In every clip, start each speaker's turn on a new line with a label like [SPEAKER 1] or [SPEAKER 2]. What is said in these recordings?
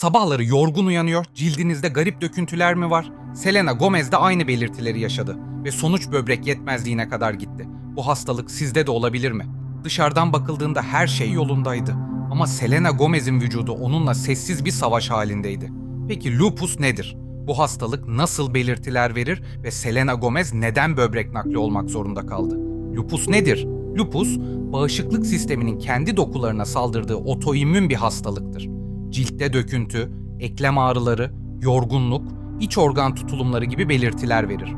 [SPEAKER 1] Sabahları yorgun uyanıyor, cildinizde garip döküntüler mi var? Selena Gomez de aynı belirtileri yaşadı ve sonuç böbrek yetmezliğine kadar gitti. Bu hastalık sizde de olabilir mi? Dışarıdan bakıldığında her şey yolundaydı. Ama Selena Gomez'in vücudu onunla sessiz bir savaş halindeydi. Peki lupus nedir? Bu hastalık nasıl belirtiler verir ve Selena Gomez neden böbrek nakli olmak zorunda kaldı? Lupus nedir? Lupus, bağışıklık sisteminin kendi dokularına saldırdığı otoimmün bir hastalıktır. Ciltte döküntü, eklem ağrıları, yorgunluk, iç organ tutulumları gibi belirtiler verir.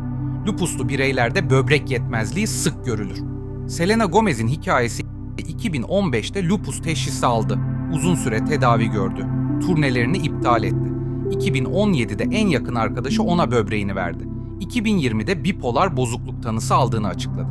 [SPEAKER 1] Lupuslu bireylerde böbrek yetmezliği sık görülür. Selena Gomez'in hikayesi 2015'te lupus teşhisi aldı. Uzun süre tedavi gördü. Turnelerini iptal etti. 2017'de en yakın arkadaşı ona böbreğini verdi. 2020'de bipolar bozukluk tanısı aldığını açıkladı.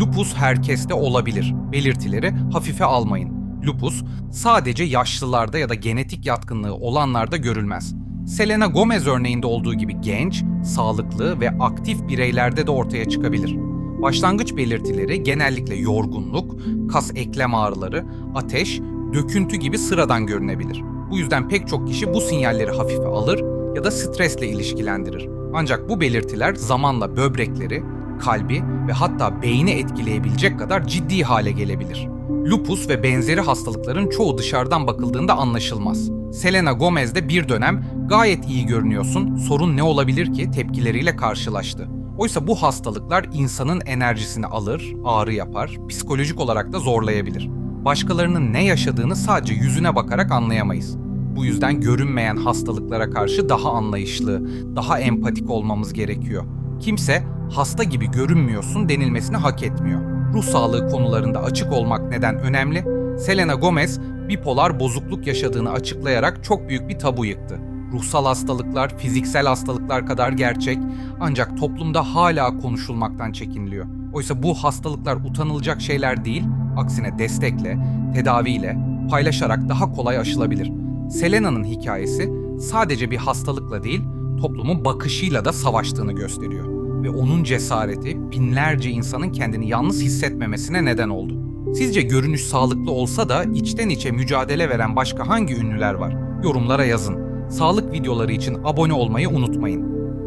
[SPEAKER 1] Lupus herkeste olabilir. Belirtileri hafife almayın. Lupus sadece yaşlılarda ya da genetik yatkınlığı olanlarda görülmez. Selena Gomez örneğinde olduğu gibi genç, sağlıklı ve aktif bireylerde de ortaya çıkabilir. Başlangıç belirtileri genellikle yorgunluk, kas eklem ağrıları, ateş, döküntü gibi sıradan görünebilir. Bu yüzden pek çok kişi bu sinyalleri hafife alır ya da stresle ilişkilendirir. Ancak bu belirtiler zamanla böbrekleri, kalbi ve hatta beyni etkileyebilecek kadar ciddi hale gelebilir. Lupus ve benzeri hastalıkların çoğu dışarıdan bakıldığında anlaşılmaz. Selena Gomez'de bir dönem gayet iyi görünüyorsun, sorun ne olabilir ki tepkileriyle karşılaştı. Oysa bu hastalıklar insanın enerjisini alır, ağrı yapar, psikolojik olarak da zorlayabilir. Başkalarının ne yaşadığını sadece yüzüne bakarak anlayamayız. Bu yüzden görünmeyen hastalıklara karşı daha anlayışlı, daha empatik olmamız gerekiyor. Kimse hasta gibi görünmüyorsun denilmesini hak etmiyor. Ruh sağlığı konularında açık olmak neden önemli? Selena Gomez bipolar bozukluk yaşadığını açıklayarak çok büyük bir tabu yıktı. Ruhsal hastalıklar, fiziksel hastalıklar kadar gerçek ancak toplumda hala konuşulmaktan çekiniliyor. Oysa bu hastalıklar utanılacak şeyler değil, aksine destekle, tedaviyle, paylaşarak daha kolay aşılabilir. Selena'nın hikayesi sadece bir hastalıkla değil, toplumun bakışıyla da savaştığını gösteriyor. Ve onun cesareti binlerce insanın kendini yalnız hissetmemesine neden oldu. Sizce görünüş sağlıklı olsa da içten içe mücadele veren başka hangi ünlüler var? Yorumlara yazın. Sağlık videoları için abone olmayı unutmayın.